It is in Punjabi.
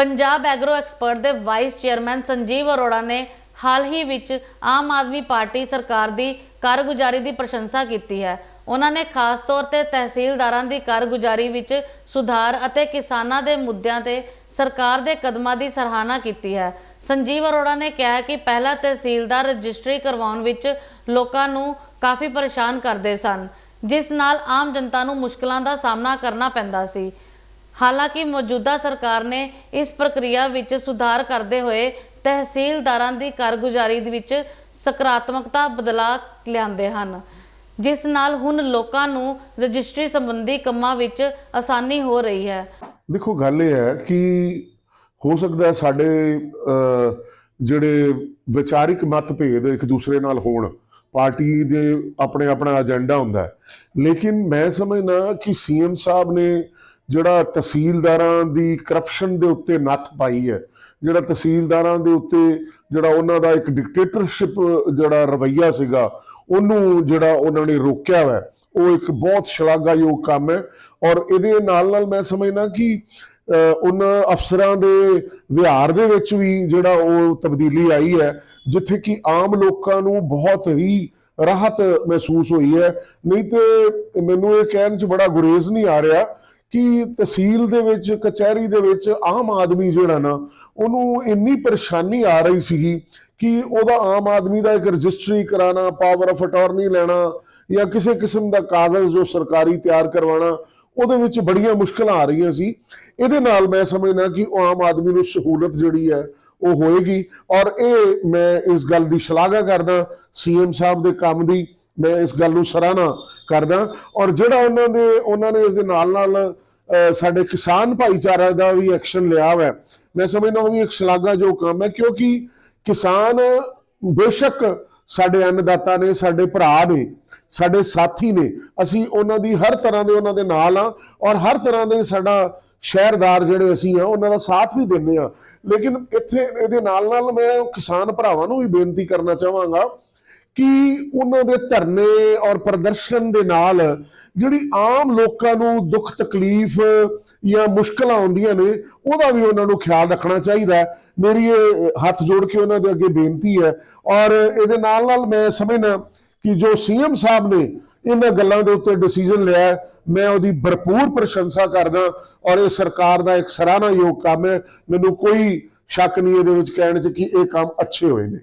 ਪੰਜਾਬ ਐਗਰੋ ਐਕਸਪਰਟ ਦੇ ਵਾਈਸ ਚੇਅਰਮੈਨ ਸੰਜੀਵ ਅਰੋੜਾ ਨੇ ਹਾਲ ਹੀ ਵਿੱਚ ਆਮ ਆਦਮੀ ਪਾਰਟੀ ਸਰਕਾਰ ਦੀ ਕਾਰਗੁਜ਼ਾਰੀ ਦੀ ਪ੍ਰਸ਼ੰਸਾ ਕੀਤੀ ਹੈ। ਉਹਨਾਂ ਨੇ ਖਾਸ ਤੌਰ ਤੇ ਤਹਿਸੀਲਦਾਰਾਂ ਦੀ ਕਾਰਗੁਜ਼ਾਰੀ ਵਿੱਚ ਸੁਧਾਰ ਅਤੇ ਕਿਸਾਨਾਂ ਦੇ ਮੁੱਦਿਆਂ ਤੇ ਸਰਕਾਰ ਦੇ ਕਦਮਾਂ ਦੀ ਸਰਾਹਨਾ ਕੀਤੀ ਹੈ। ਸੰਜੀਵ ਅਰੋੜਾ ਨੇ ਕਿਹਾ ਕਿ ਪਹਿਲਾ ਤਹਿਸੀਲਦਾਰ ਰਜਿਸਟਰੀ ਕਰਵਾਉਣ ਵਿੱਚ ਲੋਕਾਂ ਨੂੰ ਕਾਫੀ ਪਰੇਸ਼ਾਨ ਕਰਦੇ ਸਨ, ਜਿਸ ਨਾਲ ਆਮ ਜਨਤਾ ਨੂੰ ਮੁਸ਼ਕਲਾਂ ਦਾ ਸਾਹਮਣਾ ਕਰਨਾ ਪੈਂਦਾ ਸੀ। ਹਾਲਾਂਕਿ ਮੌਜੂਦਾ ਸਰਕਾਰ ਨੇ ਇਸ ਪ੍ਰਕਿਰਿਆ ਵਿੱਚ ਸੁਧਾਰ ਕਰਦੇ ਹੋਏ ਤਹਿਸੀਲਦਾਰਾਂ ਦੀ ਕਾਰਗੁਜ਼ਾਰੀ ਦੇ ਵਿੱਚ ਸਕਾਰਾਤਮਕਤਾ ਬਦਲਾਅ ਲਿਆਂਦੇ ਹਨ, ਜਿਸ ਨਾਲ ਹੁਣ ਲੋਕਾਂ ਨੂੰ ਰਜਿਸਟਰੀ ਸੰਬੰਧੀ ਕੰਮਾਂ ਵਿੱਚ ਆਸਾਨੀ ਹੋ ਰਹੀ ਹੈ। ਦੇਖੋ, ਗੱਲ ਇਹ ਹੈ ਕਿ ਹੋ ਸਕਦਾ ਸਾਡੇ ਜਿਹੜੇ ਵਿਚਾਰਿਕ ਮਤਭੇਦ ਇੱਕ ਦੂਸਰੇ ਨਾਲ ਹੋਣ, ਪਾਰਟੀ ਦੇ ਆਪਣੇ ਆਪਣਾ ਏਜੰਡਾ ਹੁੰਦਾ ਹੈ। ਲੇਕਿਨ ਮੈਂ ਸਮਝਦਾ ਕਿ ਸੀਐਮ ਸਾਹਿਬ ਨੇ ਜਿਹੜਾ ਤਹਿਸੀਲਦਾਰਾਂ ਦੀ ਕਰਪਸ਼ਨ ਦੇ ਉੱਤੇ ਨੱਥ ਪਾਈ ਹੈ ਜਿਹੜਾ ਤਹਿਸੀਲਦਾਰਾਂ ਦੇ ਉੱਤੇ ਜਿਹੜਾ ਉਹਨਾਂ ਦਾ ਇੱਕ ਡਿਕਟੇਟਰਸ਼ਿਪ ਜਿਹੜਾ ਰਵਈਆ ਸੀਗਾ ਉਹਨੂੰ ਜਿਹੜਾ ਉਹਨਾਂ ਨੇ ਰੋਕਿਆ ਹੋਇਆ ਉਹ ਇੱਕ ਬਹੁਤ ਸ਼ਲਾਘਾਯੋਗ ਕੰਮ ਹੈ ਔਰ ਇਹਦੇ ਨਾਲ ਨਾਲ ਮੈਂ ਸਮਝਣਾ ਕਿ ਅਹ, ਉਹਨਾਂ ਅਫਸਰਾਂ ਦੇ ਵਿਹਾਰ ਦੇ ਵਿੱਚ ਵੀ ਜਿਹੜਾ ਉਹ ਤਬਦੀਲੀ ਆਈ ਹੈ ਜਿੱਥੇ ਕਿ ਆਮ ਲੋਕਾਂ ਨੂੰ ਬਹੁਤ ਹੀ ਰਾਹਤ ਮਹਿਸੂਸ ਹੋਈ ਹੈ ਨਹੀਂ ਤੇ ਮੈਨੂੰ ਇਹ ਕਹਿਣ 'ਚ ਬੜਾ ਗੁਰੇਜ਼ ਨਹੀਂ ਆ ਰਿਹਾ ਕਿ ਤਹਿਸੀਲ ਦੇ ਵਿੱਚ, ਕਚਹਿਰੀ ਦੇ ਵਿੱਚ ਆਮ ਆਦਮੀ ਜਿਹੜਾ ਨਾ, ਉਹਨੂੰ ਇੰਨੀ ਪਰੇਸ਼ਾਨੀ ਆ ਰਹੀ ਸੀਗੀ ਕਿ ਉਹਦਾ ਆਮ ਆਦਮੀ ਦਾ ਇੱਕ ਰਜਿਸਟਰੀ ਕਰਾਣਾ ਪਾਵਰ ਆਫ ਅਟਾਰਨੀ ਲੈਣਾ ਜਾਂ ਕਿਸੇ ਕਿਸਮ ਦਾ ਕਾਗਜ਼ ਜੋ ਸਰਕਾਰੀ ਤਿਆਰ ਕਰਵਾਉਣਾ, ਉਹਦੇ ਵਿੱਚ ਬੜੀਆਂ ਮੁਸ਼ਕਲਾਂ ਆ ਰਹੀਆਂ ਸੀ। ਇਹਦੇ ਨਾਲ ਮੈਂ ਸਮਝਦਾ ਕਿ ਉਹ ਆਮ ਆਦਮੀ ਨੂੰ ਸਹੂਲਤ ਜਿਹੜੀ ਹੈ, ਉਹ ਹੋਏਗੀ। ਔਰ ਇਹ ਮੈਂ ਇਸ ਗੱਲ ਦੀ ਸ਼ਲਾਘਾ ਕਰਦਾ, ਸੀਐਮ ਸਾਹਿਬ ਦੇ ਕੰਮ ਦੀ ਮੈਂ ਇਸ ਗੱਲ ਨੂੰ ਸਰਾਹਨਾ ਕਰਦਾ ਔਰ ਜਿਹੜਾ ਉਹਨਾਂ ਦੇ ਉਹਨਾਂ ਨੇ ਇਸ ਦੇ ਨਾਲ ਨਾਲ ਅਹ, ਸਾਡੇ ਕਿਸਾਨ ਭਾਈਚਾਰਾ ਦਾ ਵੀ ਐਕਸ਼ਨ ਲਿਆ ਹੋਇਆ ਮੈਂ ਸਮਝਦਾ ਉਹ ਵੀ ਇੱਕ ਸ਼ਲਾਘਾਯੋਗ ਕੰਮ ਹੈ ਕਿਉਂਕਿ ਕਿਸਾਨ ਬੇਸ਼ੱਕ ਸਾਡੇ ਅੰਨਦਾਤਾ ਨੇ ਸਾਡੇ ਭਰਾ ਨੇ ਸਾਡੇ ਸਾਥੀ ਨੇ ਅਸੀਂ ਉਹਨਾਂ ਦੀ ਹਰ ਤਰ੍ਹਾਂ ਦੇ ਉਹਨਾਂ ਦੇ ਨਾਲ ਆ ਔਰ ਹਰ ਤਰ੍ਹਾਂ ਦੇ ਸਾਡਾ ਸ਼ਹਿਰਦਾਰ ਜਿਹੜੇ ਅਸੀਂ ਆ ਉਹਨਾਂ ਦਾ ਸਾਥ ਵੀ ਦਿੰਦੇ ਆ ਲੇਕਿਨ ਇੱਥੇ ਇਹਦੇ ਨਾਲ ਨਾਲ ਮੈਂ ਕਿਸਾਨ ਭਰਾਵਾਂ ਨੂੰ ਵੀ ਬੇਨਤੀ ਕਰਨਾ ਚਾਹਾਂਗਾ ਕਿ ਉਹਨਾਂ ਦੇ ਧਰਨੇ ਔਰ ਪ੍ਰਦਰਸ਼ਨ ਦੇ ਨਾਲ ਜਿਹੜੀ ਆਮ ਲੋਕਾਂ ਨੂੰ ਦੁੱਖ, ਤਕਲੀਫ ਜਾਂ ਮੁਸ਼ਕਲਾਂ ਆਉਂਦੀਆਂ ਨੇ, ਉਹਦਾ ਵੀ ਉਹਨਾਂ ਨੂੰ ਖਿਆਲ ਰੱਖਣਾ ਚਾਹੀਦਾ ਮੇਰੀ ਇਹ ਹੱਥ ਜੋੜ ਕੇ ਉਹਨਾਂ ਦੇ ਅੱਗੇ ਬੇਨਤੀ ਹੈ ਔਰ ਇਹਦੇ ਨਾਲ ਨਾਲ ਮੈਂ ਸਮਝਣਾ ਕਿ ਜੋ ਸੀਐਮ ਸਾਹਿਬ ਨੇ ਇਹਨਾਂ ਗੱਲਾਂ ਦੇ ਉੱਤੇ ਡਿਸੀਜਨ ਲਿਆ ਮੈਂ ਉਹਦੀ ਭਰਪੂਰ ਪ੍ਰਸ਼ੰਸਾ ਕਰਦਾ ਔਰ ਇਹ ਸਰਕਾਰ ਦਾ ਇੱਕ ਸਰਾਹਨਾਯੋਗ ਕੰਮ ਹੈ। ਮੈਨੂੰ ਕੋਈ ਸ਼ੱਕ ਨਹੀਂ ਇਹਦੇ ਵਿੱਚ ਕਹਿਣ 'ਚ ਕਿ ਇਹ ਕੰਮ ਅੱਛੇ ਹੋਏ ਨੇ।